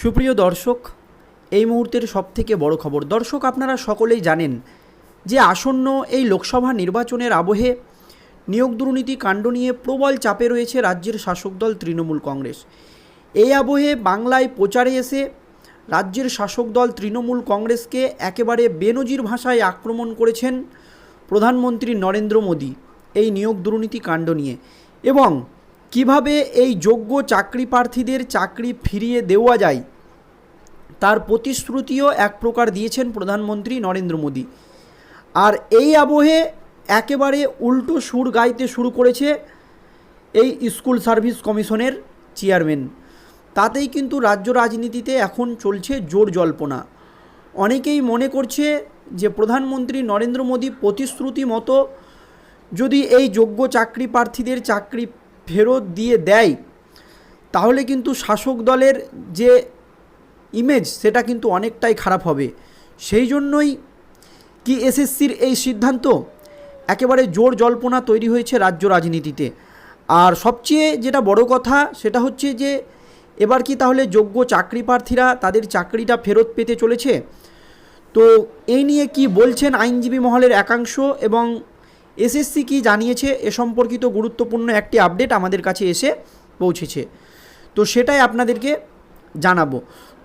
সুপ্রিয় দর্শক, এই মুহূর্তের সবথেকে বড় খবর। দর্শক, আপনারা সকলেই জানেন যে আসন্ন এই লোকসভা নির্বাচনের আবহে নিয়োগ দুর্নীতি কাণ্ড নিয়ে প্রবল চাপে রয়েছে রাজ্যের শাসক দল তৃণমূল কংগ্রেস। এই আবহে বাংলায় প্রচারে এসে রাজ্যের শাসক দল তৃণমূল কংগ্রেসকে একেবারে বেনজির ভাষায় আক্রমণ করেছেন প্রধানমন্ত্রী নরেন্দ্র মোদী এই নিয়োগ দুর্নীতি কাণ্ড নিয়ে। এবং কীভাবে এই যোগ্য চাকরি প্রার্থীদের চাকরি ফিরিয়ে দেওয়া যায়? তার প্রতিশ্রুতিও এক প্রকার দিয়েছেন প্রধানমন্ত্রী নরেন্দ্র মোদী। আর এই আবহে একেবারে উল্টো সুর গাইতে শুরু করেছে এই স্কুল সার্ভিস কমিশনের চেয়ারম্যান। তাতেই কিন্তু রাজ্য রাজনীতিতে এখন চলছে জোর জল্পনা। অনেকেই মনে করছে যে প্রধানমন্ত্রী নরেন্দ্র মোদী প্রতিশ্রুতি মতো যদি এই যোগ্য চাকরি প্রার্থীদের চাকরি ফেরত দিয়ে দেয়, তাহলে কিন্তু শাসক দলের যে ইমেজ সেটা কিন্তু অনেকটাই খারাপ হবে। সেই জন্যই কি এসএসসির এই সিদ্ধান্ত? একেবারে জোর জল্পনা তৈরি হয়েছে রাজ্য রাজনীতিতে। আর সবচেয়ে যেটা বড় কথা, সেটা হচ্ছে যে এবার কি তাহলে যোগ্য চাকরি প্রার্থীরা তাদের চাকরিটা ফেরত পেতে চলেছে? তো এই নিয়ে কি বলছেন আইনজীবী মহলের একাংশ এবং এসএসসি কি জানিয়েছে এ সম্পর্কিত গুরুত্বপূর্ণ একটি আপডেট আমাদের কাছে এসে পৌঁছেছে। তো সেটাই আপনাদেরকে জানাব।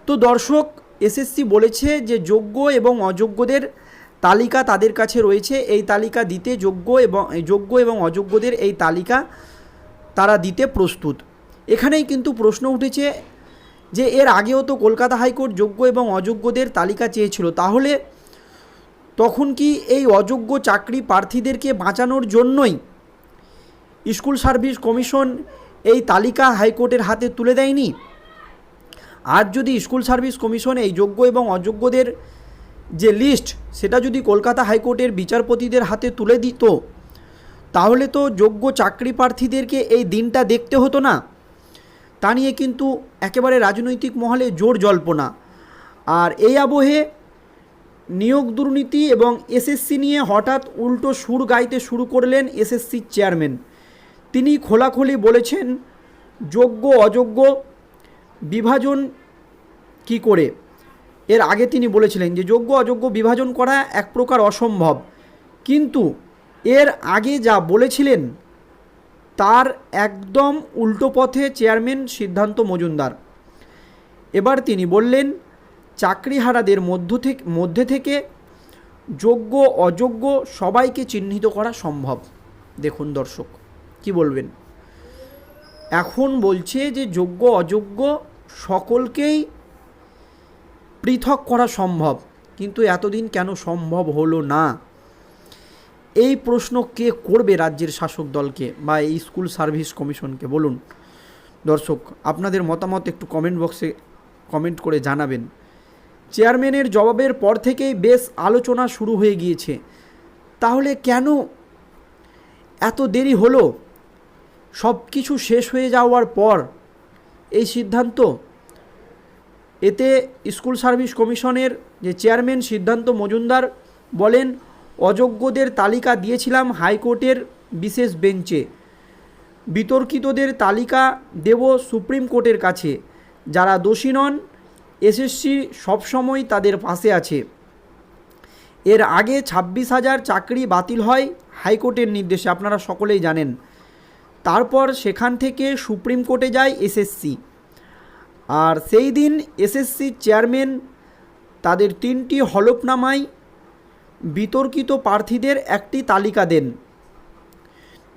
তো দর্শক এসএসসি বলেছে যে যোগ্য এবং অযোগ্যদের তালিকা তাদের কাছে রয়েছে। এই তালিকা দিতে যোগ্য এবং যোগ্য এবং অযোগ্যদের এই তালিকা তারা দিতে প্রস্তুত। এখানেই কিন্তু প্রশ্ন উঠেছে যে এর আগেও তো কলকাতা হাইকোর্ট যোগ্য এবং অযোগ্যদের তালিকা চেয়েছিল। তাহলে তখন কি এই অযোগ্য চাকরি প্রার্থীদেরকে বাঁচানোর জন্যই স্কুল সার্ভিস কমিশন এই তালিকা হাইকোর্টের হাতে তুলে দেয়নি? আর যদি স্কুল সার্ভিস কমিশন এই যোগ্য এবং অযোগ্যদের যে লিস্ট, সেটা যদি কলকাতা হাইকোর্টের বিচারপতিদের হাতে তুলে দিত, তাহলে তো যোগ্য চাকরি প্রার্থীদেরকে এই দিনটা দেখতে হতো না। তা নিয়ে কিন্তু একেবারে রাজনৈতিক মহলে জোর জল্পনা। আর এই আবহে নিয়োগ দুর্নীতি এবং এসএসসি নিয়ে হঠাৎ উল্টো সুর গাইতে শুরু করলেন এসএসসির চেয়ারম্যান। তিনি খোলাখুলি বলেছেন, যোগ্য, অযোগ্য, বিভাজন কি করে? এর আগে তিনি বলেছিলেন যে, যোগ্য, অযোগ্য, বিভাজন করা এক প্রকার অসম্ভব। কিন্তু এর আগে যা বলেছিলেন, তার একদম উল্টো পথে চেয়ারম্যান সিদ্ধান্ত মজুমদার। এবার তিনি বললেন চাকরিহারাদের মধ্য থেকে, মধ্যে থেকে যোগ্য, অযোগ্য সবাইকে চিহ্নিত করা সম্ভব। দেখুন দর্শক, কি বলবেন? এখন বলছে যে যোগ্য, অযোগ্য সকলকেই পৃথক করা সম্ভব, কিন্তু এতদিন কেন সম্ভব হলো না? এই প্রশ্ন কে করবে রাজ্যের শাসক দলকে বা এই স্কুল সার্ভিস কমিশনকে? বলুন দর্শক, আপনাদের মতামত একটু কমেন্ট বক্সে কমেন্ট করে জানাবেন। চেয়ারম্যানের জবাবের পর থেকেই বেশ আলোচনা শুরু হয়ে গিয়েছে। তাহলে কেন এত দেরি হলো? সব কিছু শেষ হয়ে যাওয়ার পর এই সিদ্ধান্ত? এতে স্কুল সার্ভিস কমিশনের যে চেয়ারম্যান সিদ্ধান্ত মজুমদার বলেন, অযোগ্যদের তালিকা দিয়েছিলাম হাইকোর্টের বিশেষ বেঞ্চে। বিতর্কিতদের তালিকা দেব সুপ্রিম কোর্টের কাছে। যারা দোষী নন এসএসসি সবসময় তাদের পাশে আছে। এর আগে ছাব্বিশ হাজার চাকরি বাতিল হয় হাইকোর্টের নির্দেশে, আপনারা সকলেই জানেন। তারপর সেখান থেকে সুপ্রিম কোর্টে যায় এসএসসি আর সেই দিন এসএসসি চেয়ারম্যান তাদের তিনটি হলফনামায় বিতর্কিত প্রার্থীদের একটি তালিকা দেন।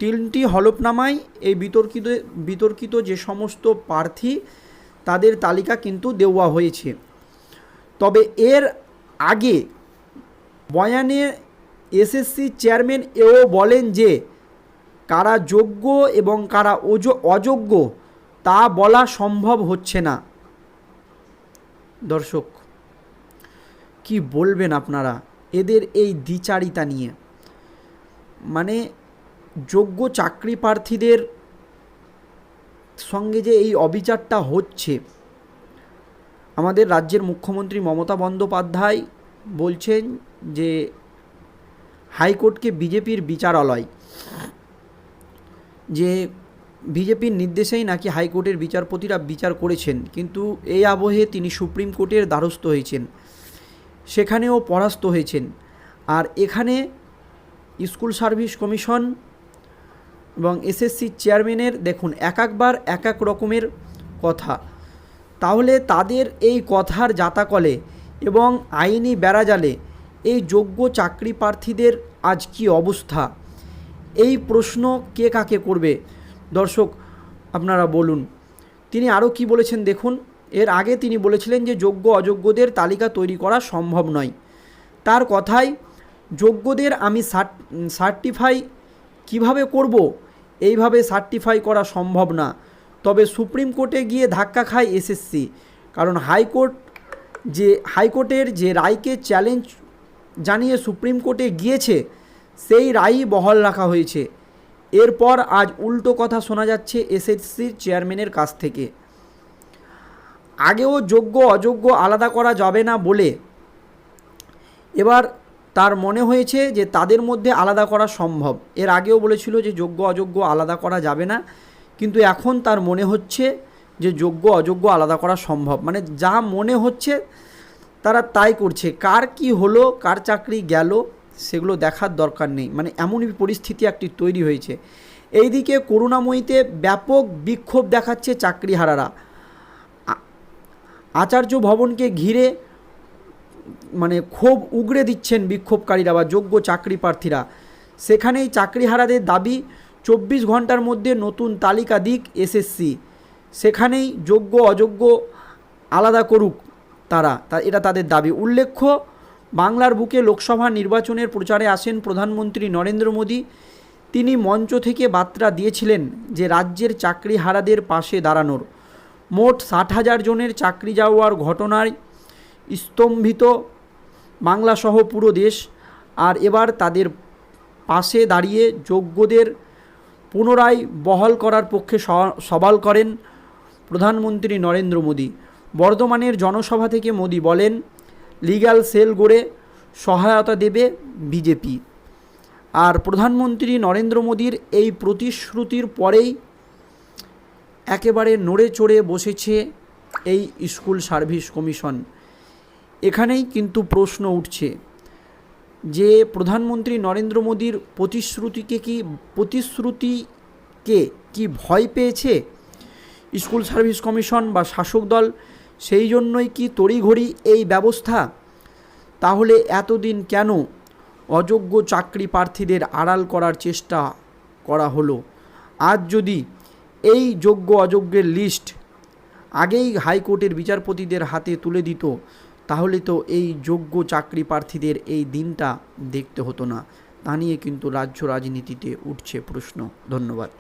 তিনটি হলফনামায় এই বিতর্কিত বিতর্কিত যে সমস্ত প্রার্থী তাদের তালিকা কিন্তু দেওয়া হয়েছে। তবে এর আগে বয়ানে এসএসসি চেয়ারম্যান এও বলেন যে, কারা যোগ্য এবং কারা অযোগ্য তা বলা সম্ভব হচ্ছে না। দর্শক, কি বলবেন আপনারা? এদের এই দ্বিচারিতা নিয়ে। মানে যোগ্য চাকরি প্রার্থীদের সঙ্গে যে এই অবিচারটা হচ্ছে, আমাদের রাজ্যের মুখ্যমন্ত্রী মমতা বন্দ্যোপাধ্যায় বলছেন যে হাইকোর্টকে বিজেপির বিচারালয়। যে বিজেপির নির্দেশেই নাকি হাইকোর্টের বিচারপতিরা বিচার করেছেন, কিন্তু এই আবহে তিনি সুপ্রিম কোর্টের দ্বারস্থ হয়েছেন, সেখানেও পরাস্ত হয়েছেন। আর এখানে স্কুল সার্ভিস কমিশন এবং এসএসসি চেয়ারম্যানের দেখুন এক একবার এক এক রকমের কথা। তাহলে তাদের এই কথার জাতাকলে এবং আইনি বেড়াজালে এই যোগ্য চাকরি প্রার্থীদের আজ কি অবস্থা? এই প্রশ্ন কে কাকে করবে? দর্শক, আপনারা বলুন। তিনি আরও কি বলেছেন দেখুন, এর আগে তিনি বলেছিলেন যে যোগ্য অযোগ্যদের তালিকা তৈরি করা সম্ভব নয়। তার কথায় যোগ্যদের আমি সার্টিফাই কীভাবে করব? এইভাবে সার্টিফাই করা সম্ভব না। তবে সুপ্রিম কোর্টে গিয়ে ধাক্কা খায় এসএসসি কারণ হাইকোর্ট যে, হাইকোর্টের যে রায়কে চ্যালেঞ্জ জানিয়ে সুপ্রিম কোর্টে গিয়েছে, সেই রায়ই বহাল রাখা হয়েছে। এরপর আজ উল্টো কথা শোনা যাচ্ছে এসএসসির চেয়ারম্যানের কাছ থেকে। আগেও যোগ্য অযোগ্য আলাদা করা যাবে না বলে। এবার তার মনে হয়েছে যে তাদের মধ্যে আলাদা করা সম্ভব। এর আগেও বলেছিল যে যোগ্য, অযোগ্য আলাদা করা যাবে না। কিন্তু এখন তার মনে হচ্ছে যে যোগ্য, অযোগ্য আলাদা করা সম্ভব। মানে যা মনে হচ্ছে তারা তাই করছে। কার কি হলো, কার চাকরি গেল, সেগুলো দেখার দরকার নেই। মানে এমনই পরিস্থিতি একটি তৈরি হয়েছে। এইদিকে করুণাময়ীতে ব্যাপক বিক্ষোভ দেখাচ্ছে চাকরিহারারা। আচার্য ভবনকে ঘিরে মানে ক্ষোভ উগড়ে দিচ্ছেন বিক্ষোভকারীরা বা যোগ্য চাকরি প্রার্থীরা। সেখানেই চাকরিহারাদের দাবি, চব্বিশ ঘণ্টার মধ্যে নতুন তালিকা দিক এসএসসি। সেখানেই যোগ্য, অযোগ্য আলাদা করুক তারা। তা, এটা তাদের দাবি। উল্লেখ্য, বাংলার বুকে লোকসভা নির্বাচনের প্রচারে আসেন প্রধানমন্ত্রী নরেন্দ্র মোদী। তিনি মঞ্চ থেকে বার্তা দিয়েছিলেন যে রাজ্যের চাকরিহারাদের পাশে দাঁড়ানোর। মোট ষাট হাজার জনের চাকরি যাওয়ার ঘটনায় স্তম্ভিত বাংলাসহ পুরো দেশ, আর এবার তাদের পাশে দাঁড়িয়ে যোগ্যদের পুনরায় বহাল করার পক্ষে সবাল করেন প্রধানমন্ত্রী নরেন্দ্র মোদী। বর্ধমানের জনসভা থেকে মোদী বলেন লিগ্যাল সেল গড়ে সহায়তা দেবে বিজেপি। আর প্রধানমন্ত্রী নরেন্দ্র মোদীর এই প্রতিশ্রুতির পরেই একেবারে নড়ে চড়ে বসেছে এই স্কুল সার্ভিস কমিশন। এখানেই কিন্তু প্রশ্ন উঠছে যে প্রধানমন্ত্রী নরেন্দ্র মোদীর প্রতিশ্রুতিকে কি প্রতিশ্রুতিকে কি ভয় পেয়েছে? স্কুল সার্ভিস কমিশন বা শাসক দল সেই জন্যই কি তড়িঘড়ি এই ব্যবস্থা? তাহলে এতদিন কেন অযোগ্য চাকরি প্রার্থীদের আড়াল করার চেষ্টা করা হলো? আজ যদি এই যোগ্য অযোগ্যের লিস্ট আগেই হাইকোর্টের বিচারপতিদের হাতে তুলে দিত তাহলে তো এই যোগ্য চাকরি প্রার্থীদের এই দিনটা দেখতে হতো না। তা নিয়ে কিন্তু রাজ্য রাজনীতিতে উঠছে প্রশ্ন। ধন্যবাদ।